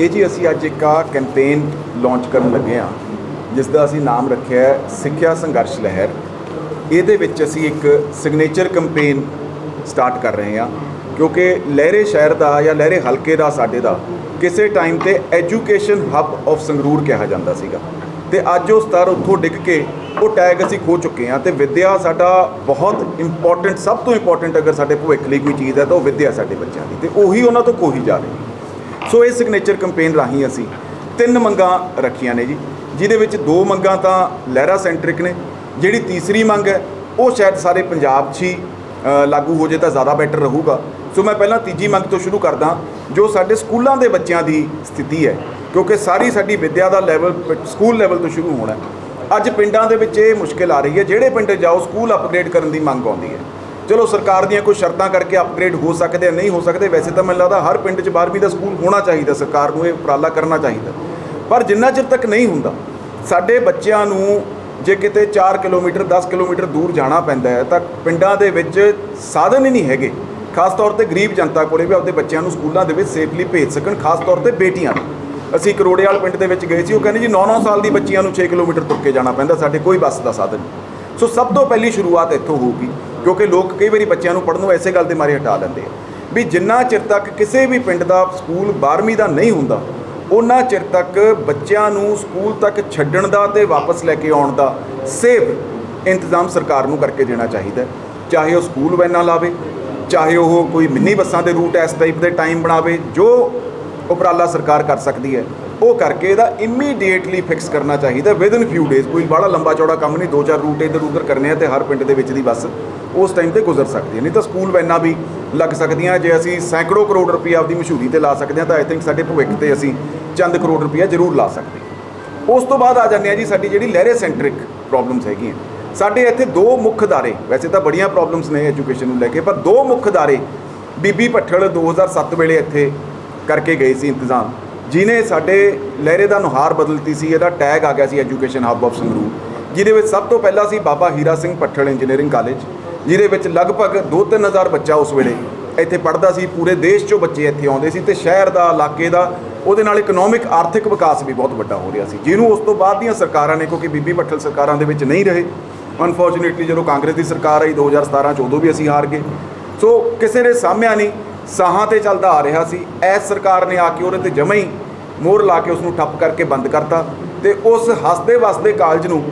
ਇਹ ਜੀ ਅਸੀਂ ਅੱਜ ਇੱਕ ਆ ਕੈਂਪੇਨ ਲਾਂਚ ਕਰਨ ਲੱਗੇ ਆ ਜਿਸ ਦਾ ਅਸੀਂ ਨਾਮ ਰੱਖਿਆ ਹੈ ਸਿੱਖਿਆ ਸੰਘਰਸ਼ ਲਹਿਰ। ਇਹਦੇ ਵਿੱਚ ਅਸੀਂ ਇੱਕ ਸਿਗਨੇਚਰ ਕੈਂਪੇਨ ਸਟਾਰਟ ਕਰ ਰਹੇ ਹਾਂ, ਕਿਉਂਕਿ ਲਹਿਰੇ ਸ਼ਹਿਰ ਦਾ ਜਾਂ ਲਹਿਰੇ ਹਲਕੇ ਦਾ ਸਾਡੇ ਦਾ ਕਿਸੇ ਟਾਈਮ ਤੇ ਐਜੂਕੇਸ਼ਨ ਹੱਬ ਆਫ ਸੰਗਰੂਰ ਕਿਹਾ ਜਾਂਦਾ ਸੀਗਾ। ਤੇ ਅੱਜ ਉਹ ਸਤਰ ਉੱਥੋਂ ਡਿੱਗ ਕੇ ਉਹ ਟੈਗ ਅਸੀਂ ਖੋ ਚੁੱਕੇ ਹਾਂ ਤੇ ਵਿਦਿਆ ਸਾਡਾ ਬਹੁਤ ਇੰਪੋਰਟੈਂਟ ਸਭ ਤੋਂ ਇੰਪੋਰਟੈਂਟ ਅਗਰ ਸਾਡੇ ਭਵਿੱਖ ਲਈ ਕੋਈ ਚੀਜ਼ ਹੈ ਤਾਂ ਉਹ ਵਿਦਿਆ ਸਾਡੇ ਬੱਚਿਆਂ ਦੀ, ਤੇ ਉਹੀ ਉਹਨਾਂ ਤੋਂ ਖੋਹੀ ਜਾ ਰਹੀ। ਸੋ ਇਹ ਸਿਗਨੇਚਰ ਕੈਂਪੇਨ ਰਾਹੀਂ ਅਸੀਂ ਤਿੰਨ ਮੰਗਾਂ ਰੱਖੀਆਂ ਨੇ ਜੀ। ਜਿਹਦੇ ਵਿੱਚ ਦੋ ਮੰਗਾਂ ਤਾਂ ਲਹਿਰਾ ਸੈਂਟਰਿਕ ਨੇ, ਜਿਹੜੀ ਤੀਸਰੀ ਮੰਗ ਹੈ, ਉਹ ਸ਼ਾਇਦ ਸਾਰੇ ਪੰਜਾਬ 'ਚ ਹੀ ਲਾਗੂ ਹੋ ਜੇ ਤਾਂ ਜ਼ਿਆਦਾ ਬੈਟਰ ਰਹੂਗਾ। ਸੋ ਮੈਂ ਪਹਿਲਾਂ ਤੀਜੀ ਮੰਗ ਤੋਂ ਸ਼ੁਰੂ ਕਰਦਾ, ਜੋ ਸਾਡੇ ਸਕੂਲਾਂ ਦੇ ਬੱਚਿਆਂ ਦੀ ਸਥਿਤੀ ਹੈ, ਕਿਉਂਕਿ ਸਾਰੀ ਸਾਡੀ ਵਿੱਦਿਆ ਦਾ ਲੈਵਲ ਸਕੂਲ ਲੈਵਲ ਤੋਂ ਸ਼ੁਰੂ ਹੋਣਾ ਅੱਜ ਪਿੰਡਾਂ ਦੇ ਵਿੱਚ ਇਹ ਮੁਸ਼ਕਿਲ ਆ ਰਹੀ ਹੈ, ਜਿਹੜੇ ਪਿੰਡ ਜਾਓ ਸਕੂਲ ਅਪਗ੍ਰੇਡ ਕਰਨ ਦੀ ਮੰਗ ਆਉਂਦੀ ਹੈ। ਚਲੋ ਸਰਕਾਰ ਦੀਆਂ ਕੋਈ ਸ਼ਰਤਾਂ ਕਰਕੇ ਅਪਗ੍ਰੇਡ ਹੋ ਸਕਦੇ ਆ, ਨਹੀਂ ਹੋ ਸਕਦੇ, ਵੈਸੇ ਤਾਂ ਮੈਨੂੰ ਲੱਗਦਾ ਹਰ ਪਿੰਡ 'ਚ 12ਵੀਂ ਦਾ ਸਕੂਲ ਹੋਣਾ ਚਾਹੀਦਾ ਸਰਕਾਰ ਨੂੰ, ਇਹ ਉਪਰਾਲਾ ਕਰਨਾ ਚਾਹੀਦਾ। ਪਰ ਜਿੰਨਾ ਚਿਰ ਤੱਕ ਨਹੀਂ ਹੁੰਦਾ, ਸਾਡੇ ਬੱਚਿਆਂ ਨੂੰ ਜੇ ਕਿਤੇ 4 ਕਿਲੋਮੀਟਰ 10 ਕਿਲੋਮੀਟਰ ਦੂਰ ਜਾਣਾ ਪੈਂਦਾ ਹੈ, ਤਾਂ ਪਿੰਡਾਂ ਦੇ ਵਿੱਚ ਸਾਧਨ ਹੀ ਨਹੀਂ ਹੈਗੇ। ਖਾਸ ਤੌਰ ਤੇ ਗਰੀਬ ਜਨਤਾ ਕੋਲੇ ਵੀ ਆਪਦੇ ਬੱਚਿਆਂ ਨੂੰ ਸਕੂਲਾਂ ਦੇ ਵਿੱਚ ਸੇਫਲੀ ਭੇਜ ਸਕਣ, ਖਾਸ ਤੌਰ ਤੇ ਬੇਟੀਆਂ ਨੂੰ। ਅਸੀਂ ਕਰੋੜੇਵਾਲ ਪਿੰਡ ਦੇ ਵਿੱਚ ਗਏ ਸੀ, ਉਹ ਕਹਿੰਦੇ ਜੀ 9-9 ਸਾਲ ਦੀ ਬੱਚੀਆਂ ਨੂੰ 6 ਕਿਲੋਮੀਟਰ ਤੁਰ ਕੇ ਜਾਣਾ ਪੈਂਦਾ, ਸਾਡੇ ਕੋਈ ਬੱਸ ਦਾ ਸਾਧਨ ਸੋ ਸਭ ਤੋਂ ਪਹਿਲੀ ਸ਼ੁਰੂਆਤ ਇੱਥੋਂ ਹੋਊਗੀ। ਕਿਉਂਕਿ ਲੋਕ ਕਈ ਵਾਰੀ ਬੱਚਿਆਂ ਨੂੰ ਪੜ੍ਹਨ ਨੂੰ ਐਸੇ ਗੱਲ ਦੇ ਮਾਰੇ ਹਟਾ ਲੈਂਦੇ ਆ। ਵੀ ਜਿੰਨਾ ਚਿਰ ਤੱਕ ਕਿਸੇ ਵੀ ਪਿੰਡ ਦਾ ਸਕੂਲ 12ਵੀਂ ਦਾ ਨਹੀਂ ਹੁੰਦਾ, ਉਹਨਾਂ ਚਿਰ ਤੱਕ ਬੱਚਿਆਂ ਨੂੰ ਸਕੂਲ ਤੱਕ ਛੱਡਣ ਦਾ ਤੇ ਵਾਪਸ ਲੈ ਕੇ ਆਉਣ ਦਾ ਸੇਫ ਇੰਤਜ਼ਾਮ ਸਰਕਾਰ ਨੂੰ ਕਰਕੇ ਦੇਣਾ ਚਾਹੀਦਾ ਚਾਹੇ ਉਹ ਸਕੂਲ ਵੈਨਾਂ ਲਾਵੇ, ਚਾਹੇ ਉਹ ਕੋਈ ਮਿੰਨੀ ਬੱਸਾਂ ਦੇ ਰੂਟ ਇਸ ਟਾਈਪ ਦੇ ਟਾਈਮ ਬਣਾਵੇ, ਜੋ ਉਪਰਾਲਾ ਸਰਕਾਰ ਕਰ ਸਕਦੀ ਹੈ। ਉਹ ਕਰਕੇ ਇਹਦਾ ਇਮੀਡੀਏਟਲੀ ਫਿਕਸ ਕਰਨਾ ਚਾਹੀਦਾ ਵਿਦ ਫਿਊ ਡੇਜ਼ ਕੋਈ ਬੜਾ ਲੰਬਾ ਚੌੜਾ ਕੰਮ ਨਹੀਂ, ਦੋ ਚਾਰ ਰੂਟ ਇੱਧਰ ਉੱਧਰ ਕਰਨੇ ਆ ਤੇ ਹਰ ਪਿੰਡ ਦੇ ਵਿੱਚ ਦੀ ਬੱਸ ਉਸ ਟਾਈਮ ਤੇ ਗੁਜ਼ਰ ਸਕਦੀ ਹੈ। ਨਹੀਂ ਤਾਂ ਸਕੂਲ ਵੈਨਾਂ ਵੀ ਲੱਗ ਸਕਦੀਆਂ ਜੇ ਅਸੀਂ ਸੈਂਕੜੋ ਕਰੋੜ ਰੁਪਏ ਆਪਦੀ ਮਸ਼ਹੂਰੀ ਤੇ ਲਾ ਸਕਦੇ ਹਾਂ, ਤਾਂ ਆਈ ਥਿੰਕ ਸਾਡੇ ਭਵਿੱਖ ਤੇ ਅਸੀਂ ਚੰਦ ਕਰੋੜ ਰੁਪਏ ਜ਼ਰੂਰ ਲਾ ਸਕਦੇ ਉਸ ਤੋਂ ਬਾਅਦ ਆ ਜਾਂਦੇ ਆ ਜੀ, ਸਾਡੀ ਜਿਹੜੀ ਲਹਿਰੇ ਸੈਂਟਰਿਕ ਪ੍ਰੋਬਲਮਸ ਹੈਗੀਆਂ। ਸਾਡੇ ਇੱਥੇ ਦੋ ਮੁੱਖ ਦਾਰੇ, ਵੈਸੇ ਤਾਂ ਬੜੀਆਂ ਪ੍ਰੋਬਲਮਸ ਨੇ ਐਜੂਕੇਸ਼ਨ ਨੂੰ ਲੈ ਕੇ, ਪਰ ਦੋ ਮੁੱਖ ਦਾਰੇ ਬੀਬੀ ਭੱਠਲ 2007 ਵੇਲੇ ਇੱਥੇ ਕਰਕੇ ਗਏ ਸੀ ਇੰਤਜ਼ਾਮ। ਜਿਨੇ ਸਾਡੇ ਲਹਿਰੇ ਦਾ ਨੁਹਾਰ ਬਦਲਤੀ ਸੀ, ਇਹਦਾ ਟੈਗ ਆ ਗਿਆ ਸੀ ਐਜੂਕੇਸ਼ਨ ਹੱਬ ਆਫ ਸੰਗਰੂਰ ਜਿਹਦੇ ਵਿੱਚ ਸਭ ਤੋਂ ਪਹਿਲਾਂ ਸੀ ਬਾਬਾ ਹੀਰਾ ਸਿੰਘ ਭੱਠਲ ਇੰਜੀਨੀਅਰਿੰਗ ਕਾਲਜ ਜਿਹਦੇ ਵਿੱਚ ਲਗਭਗ 2-3000 ਬੱਚਾ ਉਸ ਵੇਲੇ ਇੱਥੇ ਪੜ੍ਹਦਾ ਸੀ, ਪੂਰੇ ਦੇਸ਼ 'ਚੋਂ ਬੱਚੇ ਇੱਥੇ ਆਉਂਦੇ ਸੀ ਤੇ ਸ਼ਹਿਰ ਦਾ, ਇਲਾਕੇ ਦਾ, ਉਹਦੇ ਨਾਲ ਇਕਨੋਮਿਕ ਆਰਥਿਕ ਵਿਕਾਸ ਵੀ ਬਹੁਤ ਵੱਡਾ ਹੋ ਰਿਹਾ ਸੀ। ਜਿਹਨੂੰ ਉਸ ਤੋਂ ਬਾਅਦ ਦੀਆਂ ਸਰਕਾਰਾਂ ਨੇ, ਕਿਉਂਕਿ ਬੀਬੀ ਭੱਠਲ ਸਰਕਾਰਾਂ ਦੇ ਵਿੱਚ ਨਹੀਂ ਰਹੇ ਅਨਫੋਰਚੂਨੇਟਲੀ ਜਦੋਂ ਕਾਂਗਰਸ ਦੀ ਸਰਕਾਰ ਆਈ 2017 ਚ ਉਦੋਂ ਵੀ ਅਸੀਂ ਹਾਰ ਗਏ। ਸੋ ਕਿਸੇ ਨੇ ਸਾਹਮਿਆ ਨਹੀਂ, ਸਾਹਾਂ ਤੇ ਚੱਲਦਾ ਆ ਰਿਹਾ ਸੀ। ਐਸ ਸਰਕਾਰ ਨੇ ਆ ਕੇ ਉਹਦੇ ਤੇ ਜਮਾ ਹੀ ਮੋਹਰ ਲਾ ਕੇ ਉਸ ਨੂੰ ਠੱਪ ਕਰਕੇ ਬੰਦ ਕਰਤਾ ਤੇ ਉਸ ਹੱਸਦੇ ਵਸਦੇ ਕਾਲਜ ਨੂੰ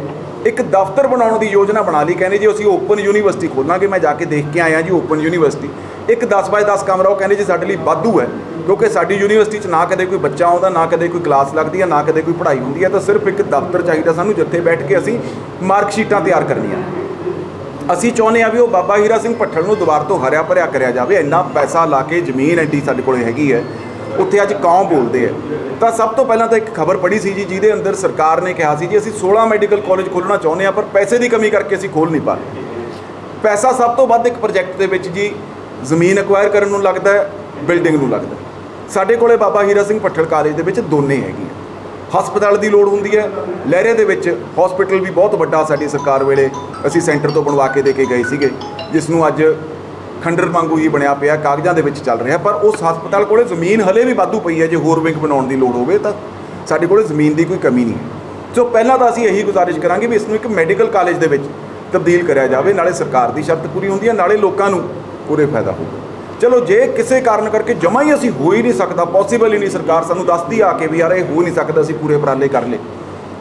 ਇੱਕ ਦਫ਼ਤਰ ਬਣਾਉਣ ਦੀ ਯੋਜਨਾ ਬਣਾ ਲਈ। ਕਹਿੰਦੇ ਜੀ, ਅਸੀਂ ਓਪਨ ਯੂਨੀਵਰਸਿਟੀ ਖੋਲਾਂਗੇ, ਮੈਂ ਜਾ ਕੇ ਦੇਖ ਕੇ ਆਇਆ ਜੀ ਓਪਨ ਯੂਨੀਵਰਸਿਟੀ ਇੱਕ 10 ਬਾਏ 10 ਕਮਰਾ, ਉਹ ਕਹਿੰਦੇ ਜੀ ਸਾਡੇ ਲਈ ਵਾਧੂ ਹੈ, ਕਿਉਂਕਿ ਸਾਡੀ ਯੂਨੀਵਰਸਿਟੀ 'ਚ ਨਾ ਕਦੇ ਕੋਈ ਬੱਚਾ ਆਉਂਦਾ, ਨਾ ਕਦੇ ਕੋਈ ਕਲਾਸ ਲੱਗਦੀ ਹੈ, ਨਾ ਕਦੇ ਕੋਈ ਪੜ੍ਹਾਈ ਹੁੰਦੀ ਹੈ, ਤਾਂ ਸਿਰਫ ਇੱਕ ਦਫ਼ਤਰ ਚਾਹੀਦਾ ਸਾਨੂੰ, ਜਿੱਥੇ ਬੈਠ ਕੇ ਅਸੀਂ ਮਾਰਕ ਸ਼ੀਟਾਂ ਤਿਆਰ ਕਰਨੀਆਂ। ਅਸੀਂ ਚਾਹੁੰਦੇ ਆ ਵੀ ਉਹ ਬਾਬਾ ਹੀਰਾ ਸਿੰਘ ਭੱਠਲ ਨੂੰ ਦੁਬਾਰਾ ਤੋਂ ਹਰਿਆ ਭਰਿਆ ਕਰਿਆ ਜਾਵੇ, ਇੰਨਾ ਪੈਸਾ ਲਾ ਕੇ ਜ਼ਮੀਨ ਐਡੀ ਸਾਡੇ ਕੋਲ ਹੈਗੀ ਹੈ ਉੱਥੇ ਅੱਜ ਕੌਮ ਬੋਲਦੇ ਆ। ਤਾਂ ਸਭ ਤੋਂ ਪਹਿਲਾਂ ਤਾਂ ਇੱਕ ਖਬਰ ਪੜੀ ਸੀ ਜੀ, ਜਿਹਦੇ ਅੰਦਰ ਸਰਕਾਰ ਨੇ ਕਿਹਾ ਸੀ ਜੀ, ਅਸੀਂ 16 ਮੈਡੀਕਲ ਕਾਲਜ ਖੋਲ੍ਹਣਾ ਚਾਹੁੰਦੇ ਆ ਪਰ ਪੈਸੇ ਦੀ ਕਮੀ ਕਰਕੇ ਅਸੀਂ ਖੋਲ੍ਹ ਨਹੀਂ ਪਾ ਪੈਸਾ ਸਭ ਤੋਂ ਵੱਧ ਇੱਕ ਪ੍ਰੋਜੈਕਟ ਦੇ ਵਿੱਚ ਜੀ, ਜ਼ਮੀਨ ਐਕਵਾਇਰ ਕਰਨ ਨੂੰ ਲੱਗਦਾ ਹੈ ਬਿਲਡਿੰਗ ਨੂੰ ਲੱਗਦਾ ਸਾਡੇ ਕੋਲੇ ਬਾਬਾ ਹੀਰਾ ਸਿੰਘ ਭੱਠਲ ਕਾਲਜ ਦੇ ਵਿੱਚ ਦੋਨੇ ਹੈਗੀਆਂ ਹਸਪਤਾਲ ਦੀ ਲੋੜ ਹੁੰਦੀ ਹੈ, ਲਹਿਰੇ ਦੇ ਵਿੱਚ ਹਸਪੀਟਲ ਵੀ ਬਹੁਤ ਵੱਡਾ ਸਾਡੀ ਸਰਕਾਰ ਵੇਲੇ ਅਸੀਂ ਸੈਂਟਰ ਤੋਂ ਬਣਵਾ ਕੇ ਦੇ ਕੇ ਗਏ ਸੀਗੇ, ਜਿਸ ਨੂੰ ਅੱਜ ਖੰਡਰ ਵਾਂਗੂ ਹੀ ਬਣਿਆ ਪਿਆ, ਕਾਗਜ਼ਾਂ ਦੇ ਵਿੱਚ ਚੱਲ ਰਿਹਾ, ਪਰ ਉਸ ਹਸਪਤਾਲ ਕੋਲੇ ਜ਼ਮੀਨ ਹਲੇ ਵੀ ਵਾਧੂ ਪਈ ਹੈ, ਜੇ ਹੋਰ ਵਿੰਗ ਬਣਾਉਣ ਦੀ ਲੋੜ ਹੋਵੇ ਤਾਂ ਸਾਡੇ ਕੋਲੇ ਜ਼ਮੀਨ ਦੀ ਕੋਈ ਕਮੀ ਨਹੀਂ ਹੈ। ਸੋ ਪਹਿਲਾਂ ਤਾਂ ਅਸੀਂ ਇਹੀ ਗੁਜ਼ਾਰਿਸ਼ ਕਰਾਂਗੇ ਵੀ ਇਸ ਨੂੰ ਇੱਕ ਮੈਡੀਕਲ ਕਾਲਜ ਦੇ ਵਿੱਚ ਤਬਦੀਲ ਕਰਿਆ ਜਾਵੇ, ਨਾਲੇ ਸਰਕਾਰ ਦੀ ਸ਼ਰਤ ਪੂਰੀ ਹੁੰਦੀ ਹੈ, ਨਾਲੇ ਲੋਕਾਂ ਨੂੰ ਪੂਰੇ ਫਾਇਦਾ ਹੋਵੇ। ਚਲੋ, ਜੇ ਕਿਸੇ ਕਾਰਨ ਕਰਕੇ ਜਮਾ ਹੀ ਅਸੀਂ ਹੋ ਹੀ ਨਹੀਂ ਸਕਦਾ ਪੋਸੀਬਲ ਹੀ ਨਹੀਂ ਸਰਕਾਰ ਸਾਨੂੰ ਦੱਸਦੀ ਆ ਕੇ ਵੀ ਯਾਰ ਇਹ ਹੋ ਨਹੀਂ ਸਕਦਾ, ਅਸੀਂ ਪੂਰੇ ਉਪਰਾਲੇ ਕਰ ਲਏ,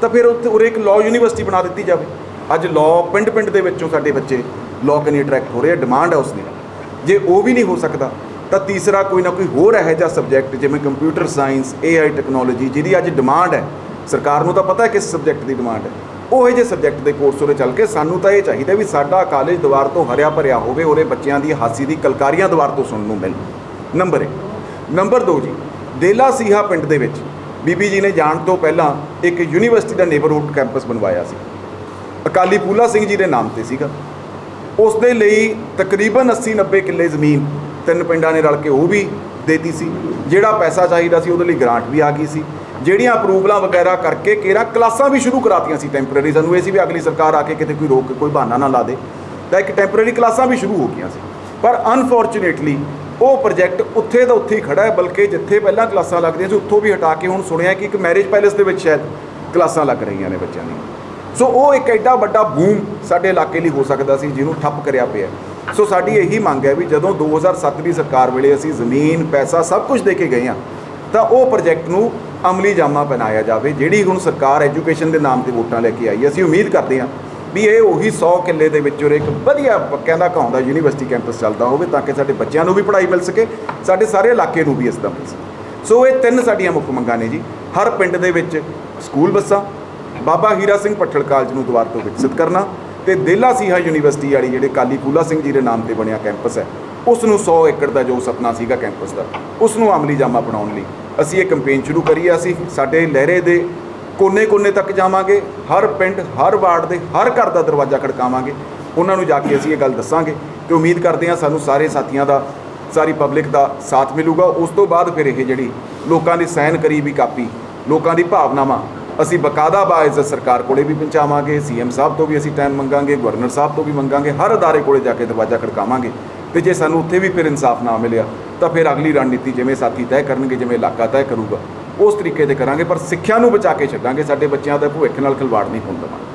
ਤਾਂ ਫਿਰ ਉੱਥੇ ਉਰੇ ਇੱਕ ਲਾਅ ਯੂਨੀਵਰਸਿਟੀ ਬਣਾ ਦਿੱਤੀ ਜਾਵੇ। ਅੱਜ ਲਾਅ ਪਿੰਡ ਪਿੰਡ ਦੇ ਵਿੱਚੋਂ ਸਾਡੇ ਬੱਚੇ ਲਾਅ ਕਨੀ ਅਟਰੈਕਟ ਹੋ ਰਹੇ ਆ ਡਿਮਾਂਡ ਹੈ ਉਸ ਦੀ ਜੇ ਉਹ ਵੀ ਨਹੀਂ ਹੋ ਸਕਦਾ, ਤਾਂ ਤੀਸਰਾ ਕੋਈ ਨਾ ਕੋਈ ਹੋਰ ਇਹੋ ਜਿਹਾ ਸਬਜੈਕਟ ਜਿਵੇਂ ਕੰਪਿਊਟਰ ਸਾਇੰਸ AI ਟੈਕਨੋਲੋਜੀ ਜਿਹਦੀ ਅੱਜ ਡਿਮਾਂਡ ਹੈ। ਸਰਕਾਰ ਨੂੰ ਤਾਂ ਪਤਾ ਹੈ ਕਿਸ ਸਬਜੈਕਟ ਦੀ ਡਿਮਾਂਡ ਹੈ। ਉਹ ਜਿਹੇ ਸਬਜੈਕਟ ਦੇ ਕੋਰਸ ਉਰੇ ਚੱਲ ਕੇ ਸਾਨੂੰ ਤਾਂ ਇਹ ਚਾਹੀਦਾ ਵੀ ਸਾਡਾ ਕਾਲਜ ਦੁਆਰ ਤੋਂ ਹਰਿਆ ਭਰਿਆ ਹੋਵੇ ਉਹਦੇ ਬੱਚਿਆਂ ਦੀ ਹਾਸੀ ਦੀ ਕਲਕਾਰੀਆਂ ਦੁਆਰ ਤੋਂ ਸੁਣਨ ਨੂੰ ਮਿਲ। ਨੰਬਰ 1 ਨੰਬਰ 2 ਜੀ, ਦੇਲਾ ਸੀਹਾ ਪਿੰਡ ਦੇ ਵਿੱਚ ਬੀਬੀ ਜੀ ਨੇ ਜਾਣ ਤੋਂ ਪਹਿਲਾਂ ਇੱਕ ਯੂਨੀਵਰਸਿਟੀ ਦਾ ਨੇਬਰਹੁੱਡ ਕੈਂਪਸ ਬਣਵਾਇਆ ਸੀ। ਅਕਾਲੀ ਪੂਲਾ ਸਿੰਘ ਜੀ ਦੇ ਨਾਮ ਤੇ ਸੀਗਾ। ਉਸ ਦੇ ਲਈ ਤਕਰੀਬਨ 80 90 ਕਿੱਲੇ ਜ਼ਮੀਨ ਤਿੰਨ ਪਿੰਡਾਂ ਨੇ ਰਲ ਕੇ ਉਹ ਵੀ ਦੇਤੀ ਸੀ, ਜਿਹੜਾ ਪੈਸਾ ਚਾਹੀਦਾ ਸੀ ਉਹਦੇ ਲਈ ਗ੍ਰਾਂਟ ਵੀ ਆ ਗਈ ਸੀ। ਜਿਹੜੀਆਂ ਅਪਰੂਵਲਾਂ ਵਗੈਰਾ ਕਰਕੇ ਕਿਹੜਾ ਕਲਾਸਾਂ ਵੀ ਸ਼ੁਰੂ ਕਰਾਤੀਆਂ ਸੀ ਟੈਂਪਰੇਰੀ ਸਾਨੂੰ ਇਹ ਸੀ ਵੀ ਅਗਲੀ ਸਰਕਾਰ ਆ ਕੇ ਕਿਤੇ ਕੋਈ ਰੋਕ, ਕੋਈ ਬਹਾਨਾ ਨਾ ਲਾ ਦੇ। ਤਾਂ ਇੱਕ ਟੈਂਪਰੇਰੀ ਕਲਾਸਾਂ ਵੀ ਸ਼ੁਰੂ ਹੋ ਗਈਆਂ ਸੀ। ਪਰ ਅਨਫੋਰਚੂਨੇਟਲੀ ਉਹ ਪ੍ਰੋਜੈਕਟ ਉੱਥੇ ਦਾ ਉੱਥੇ ਹੀ ਖੜਾ ਹੈ, ਬਲਕਿ ਜਿੱਥੇ ਪਹਿਲਾਂ ਕਲਾਸਾਂ ਲੱਗਦੀਆਂ ਸੀ, ਉੱਥੋਂ ਵੀ ਹਟਾ ਕੇ ਹੁਣ ਸੁਣਿਆ ਕਿ ਇੱਕ ਮੈਰਿਜ ਪੈਲੇਸ ਦੇ ਵਿੱਚ ਸ਼ਾਇਦ ਕਲਾਸਾਂ ਲੱਗ ਰਹੀਆਂ ਨੇ ਬੱਚਿਆਂ ਦੀਆਂ। ਸੋ ਉਹ ਇੱਕ ਐਡਾ ਵੱਡਾ ਬੂਮ ਸਾਡੇ ਇਲਾਕੇ ਲਈ ਹੋ ਸਕਦਾ ਸੀ, ਜਿਹਨੂੰ ਠੱਪ ਕਰਿਆ ਪਿਆ। ਸੋ ਸਾਡੀ ਇਹੀ ਮੰਗ ਹੈ ਵੀ ਜਦੋਂ 2007 ਦੀ ਸਰਕਾਰ ਵੇਲੇ ਅਸੀਂ ਜ਼ਮੀਨ, ਪੈਸਾ ਸਭ ਕੁਝ ਦੇ ਕੇ ਗਏ ਹਾਂ, ਤਾਂ ਉਹ ਪ੍ਰੋਜੈਕਟ ਨੂੰ ਅਮਲੀ ਜਾਮਾ ਬਣਾਇਆ ਜਾਵੇ, ਜਿਹੜੀ ਹੁਣ ਸਰਕਾਰ ਐਜੂਕੇਸ਼ਨ ਦੇ ਨਾਮ ਤੇ ਵੋਟਾਂ ਲੈ ਕੇ ਆਈ ਅਸੀਂ ਉਮੀਦ ਕਰਦੇ ਹਾਂ ਵੀ ਇਹ ਉਹੀ 100 ਕਿੱਲੇ ਦੇ ਵਿੱਚ ਔਰ ਇੱਕ ਵਧੀਆ ਕਹਿੰਦਾ ਦਾ ਘਾਉਂਦਾ ਯੂਨੀਵਰਸਿਟੀ ਕੈਂਪਸ ਚੱਲਦਾ ਹੋਵੇ, ਤਾਂ ਕਿ ਸਾਡੇ ਬੱਚਿਆਂ ਨੂੰ ਵੀ ਪੜ੍ਹਾਈ ਮਿਲ ਸਕੇ, ਸਾਡੇ ਸਾਰੇ ਇਲਾਕੇ ਨੂੰ ਵੀ ਇਸ ਦਾ ਮਿਲ ਸਕੇ। ਸੋ ਇਹ ਤਿੰਨ ਸਾਡੀਆਂ ਮੁੱਖ ਮੰਗਾਂ ਨੇ ਜੀ। ਹਰ ਪਿੰਡ ਦੇ ਵਿੱਚ ਸਕੂਲ ਬੱਸਾਂ ਬਾਬਾ ਹੀਰਾ ਸਿੰਘ ਪੱਠਲ ਕਾਲਜ ਨੂੰ ਦੁਬਾਰਾ ਤੋਂ ਵਿਕਸਿਤ ਕਰਨਾ ਤੇ ਦੇਲਾ ਸੀਹਾ ਯੂਨੀਵਰਸਿਟੀ ਵਾਲੀ ਜਿਹੜੇ ਕਾਲੀ ਫੂਲਾ ਸਿੰਘ ਜੀ ਦੇ ਨਾਮ ਤੇ ਬਣਿਆ ਕੈਂਪਸ ਹੈ ਉਸ ਨੂੰ 100 ਏਕੜ ਦਾ ਜੋ ਸੁਪਨਾ ਸੀਗਾ ਕੈਂਪਸ ਦਾ ਉਸ ਨੂੰ ਅਮਲੀ ਜਾਮਾ ਬਣਾਉਣ ਲਈ ਅਸੀਂ ਇਹ ਕੈਂਪੇਨ ਸ਼ੁਰੂ ਕਰੀ ਹੈ ਅਸੀਂ ਸਾਡੇ ਲਹਿਰੇ ਦੇ ਕੋਨੇ-ਕੋਨੇ ਤੱਕ ਜਾਵਾਂਗੇ, ਹਰ ਪਿੰਡ, ਹਰ ਵਾਰਡ ਦੇ, ਹਰ ਘਰ ਦਾ ਦਰਵਾਜ਼ਾ ਖੜਕਾਵਾਂਗੇ, ਉਹਨਾਂ ਨੂੰ ਜਾ ਕੇ ਅਸੀਂ ਇਹ ਗੱਲ ਦੱਸਾਂਗੇ ਤੇ ਉਮੀਦ ਕਰਦੇ ਹਾਂ ਸਾਨੂੰ ਸਾਰੇ ਸਾਥੀਆਂ ਦਾ, ਸਾਰੀ ਪਬਲਿਕ ਦਾ ਸਾਥ ਮਿਲੂਗਾ, ਉਸ ਤੋਂ ਬਾਅਦ ਫਿਰ ਇਹ ਜਿਹੜੀ ਲੋਕਾਂ ਦੀ ਸਾਈਨ ਕਰੀ ਵੀ ਕਾਪੀ, ਲੋਕਾਂ ਦੀ ਭਾਵਨਾਵਾਂ ਅਸੀਂ ਬਕਾਇਦਾ ਬਾਇਜ਼ਤ ਸਰਕਾਰ ਕੋਲੇ ਵੀ ਪਹੁੰਚਾਵਾਂਗੇ, ਸੀਐਮ ਸਾਹਿਬ ਤੋਂ ਵੀ ਅਸੀਂ ਟਾਈਮ ਮੰਗਾਂਗੇ ਗਵਰਨਰ ਸਾਹਿਬ ਤੋਂ ਵੀ ਮੰਗਾਂਗੇ, ਹਰ ਅਦਾਰੇ ਕੋਲੇ ਜਾ ਕੇ ਦਰਵਾਜ਼ਾ ਖੜਕਾਵਾਂਗੇ ਤੇ ਜੇ ਸਾਨੂੰ ਉੱਥੇ ਵੀ ਫਿਰ ਇਨਸਾਫ ਨਾ ਮਿਲਿਆ, ਤਾਂ ਫਿਰ ਅਗਲੀ ਰਣਨੀਤੀ ਜਿਵੇਂ ਸਾਥੀ ਤੈਅ ਕਰਨਗੇ, ਜਿਵੇਂ ਇਲਾਕਾ ਤੈਅ ਕਰੂਗਾ, ਉਸ ਤਰੀਕੇ ਤੇ ਕਰਾਂਗੇ, ਪਰ ਸਿੱਖਿਆ ਨੂੰ ਬਚਾ ਕੇ ਛੱਡਾਂਗੇ, ਸਾਡੇ ਬੱਚਿਆਂ ਦਾ ਭਵਿੱਖ ਨਾਲ ਖਿਲਵਾੜ ਨਹੀਂ ਹੋਣ ਦੇਵਾਂਗੇ।